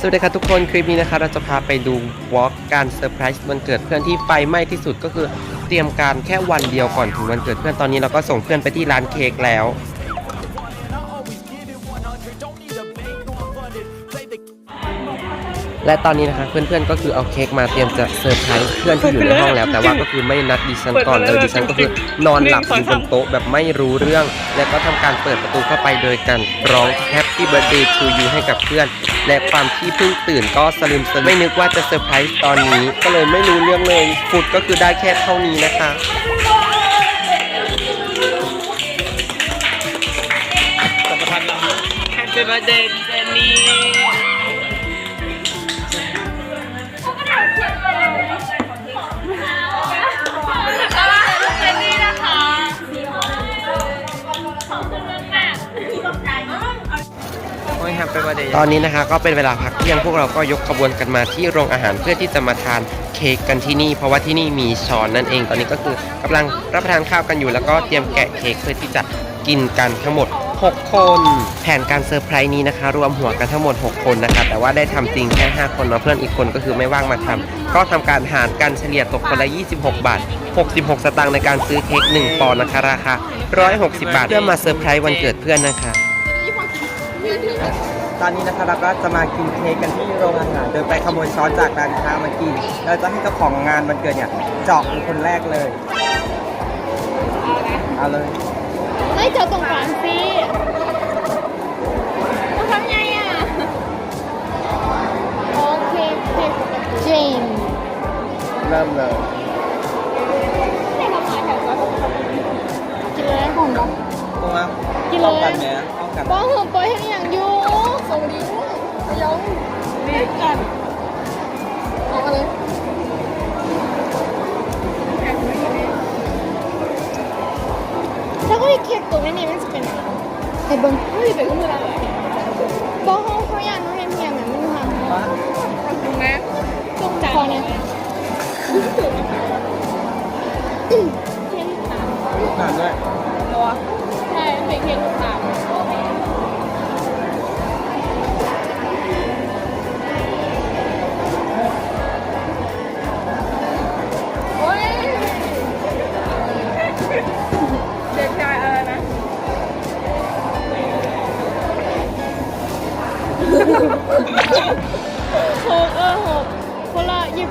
สวัสดีครับทุกคนคลิปนี้นะคะเราจะพาไปดูวอล์กการเซอร์ไพรส์วันเกิดเพื่อนที่ไฟไหม้ที่สุดก็คือเตรียมการแค่วันเดียวก่อนถึงวันเกิดเพื่อนตอนนี้เราก็ส่งเพื่อนไปที่ร้านเค้กแล้ว และตอนนี้นะคะเพื่อนๆก็คือเอาเค้กมาเตรียมจะเซอร์ไพรส์เพื่อนที่อยู่ในห้องแล้ว แต่ว่าก็คือไม่นัดดิฉันก่อนเลยดิฉันก็คือนอนหลับอยู่บนโต๊ะแบบไม่รู้เรื่อง และก็ทำการเปิดประตูเข้าไปโดยการร้อง Happy Birthday to you ให้กับเพื่อน และความที่เพิ่งตื่นก็สลืมสลืมไม่นึกว่าจะเซอร์ไพรส์ตอนนี้ ก็เลยไม่รู้เรื่องเลยฟุดก็คือได้แค่เท่านี้นะคะ Happy birthday เจนนี่ ตอนนี้นะคะก็เป็นเวลาพักเที่ยงพวกเราก็ยกขบวนกันมาที่โรงอาหารเพื่อที่จะมาทานเค้กกันที่นี่ เพราะว่าที่นี่มีช้อนนั่นเอง ตอนนี้ก็คือกำลังรับประทานข้าวกันอยู่ แล้วก็เตรียมแกะเค้กเพื่อที่จะกินกันทั้งหมด 6 คน แผนการเซอร์ไพรส์นี้นะคะ รวมหัวกันทั้งหมด 6 คนนะคะแต่ว่าได้ทำจริงแค่ 5 คนเนาะเพื่อนอีกคนก็คือไม่ว่างมาทำก็ทำการหารกันเฉลี่ยตกคนละ 26 บาท 66 สตางค์ในการซื้อเค้ก1ปอนด์นะคะราคา 160 บาท เพื่อมาเซอร์ไพรส์วันเกิดเพื่อนนะคะ ตอนนี้นะคะเราก็จะมากินเค้กกันที่โรงอาหารโดยไปขโมยช้อนจากร้านค้ามากินเราจะให้เจ้าของงานวันเกิดเนี่ยเจาะเป็นคนแรกเลย เอาเลยไม่เจอตรงกลางสิต้องทำไงอะ โอเคโอเคเจมเริ่มเลย กันป้องหัวปล่อยให้อย่างอยู่ส่งดิ้งยงรีบกันออกมาเลยแล้วก็อีกเค้กตัวนี้นี่มันจะเป็นอะไรไอ้เบิ้งเฮ้ยเป็นมืออะไรป้องเขาเขาอยากน้องให้เพียงเหมือนมึงทำถูกไหมตรงจานเนี่ยผ่านด้วยรัวใช่เป็นเค้กลูกสาว หกเออหกคนละหยิบ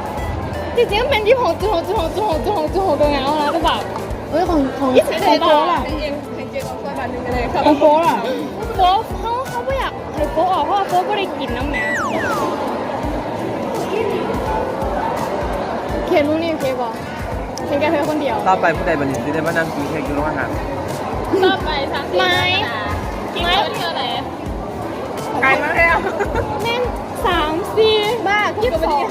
จริงๆมันเป็นยี่สิบหกจุดหกจุดหกจุดหกจุดหกจุดหกตัวเงานะแต่แบบเอ้ยของของยี่สิบของโป๊ะล่ะเองเองเจอของคนบ้านหนึ่งไปเลยครับของโป๊ะล่ะโป๊ะเขาเขาไม่อยากให้โป๊ะออกเพราะว่าโป๊ะไม่ได้กินน้ำแหนมเขียนรู้นี่โอเคป่ะเห็นแกเธอคนเดียวต่อไปผู้ใดบันทึกได้มานั่งกินเค้กอยู่โรงอาหารต่อไปสามสิบไม่ไม่เท่าไหร่ ไกลมากแล้วแม่นสามสี่บ้ายี่สิบสอง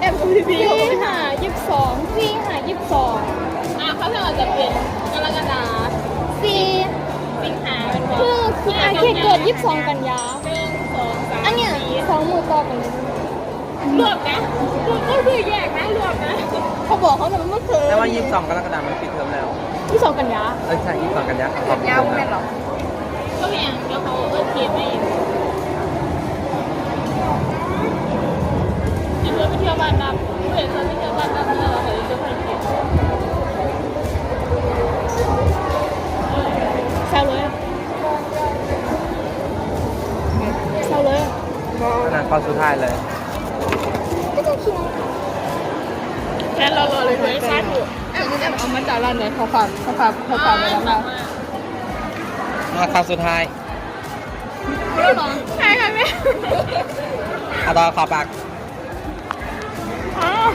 เอ็มกับพี่พี่สี่ห้ายี่สิบสองสี่ห้ายี่สิบสองอะเขาจะจะเป็นกรกฎาสี่สิงหาเป็นวันคือคืออาเคเกิดยี่สิบสองกันยาหนึ่งสองสามอันเนี้ยสองหมู่ต่อกันเลยรวบนะก็คือแยกนะรวบนะเขาบอกเขาแต่มันไม่เคยแต่ว่า22กรกฎาคมมันปิดเทอมแล้วยี่สิบสองกันยาเออใช่22กันยาขอบคุณยาวคไม่รับหรอก็อย่างเดี๋ยวเขาเออเขียนไม่ ขนาดข้อสุดท้ายเลยก็จะคิดแค่เรารอเลยไม่ใช่ถูกแอมแอมเอามาจากร้านไหนขอความขอความขอความไปแล้วนะมาข้อสุดท้ายใช่ค่ะแม่เอาต่อขอปากอ้าว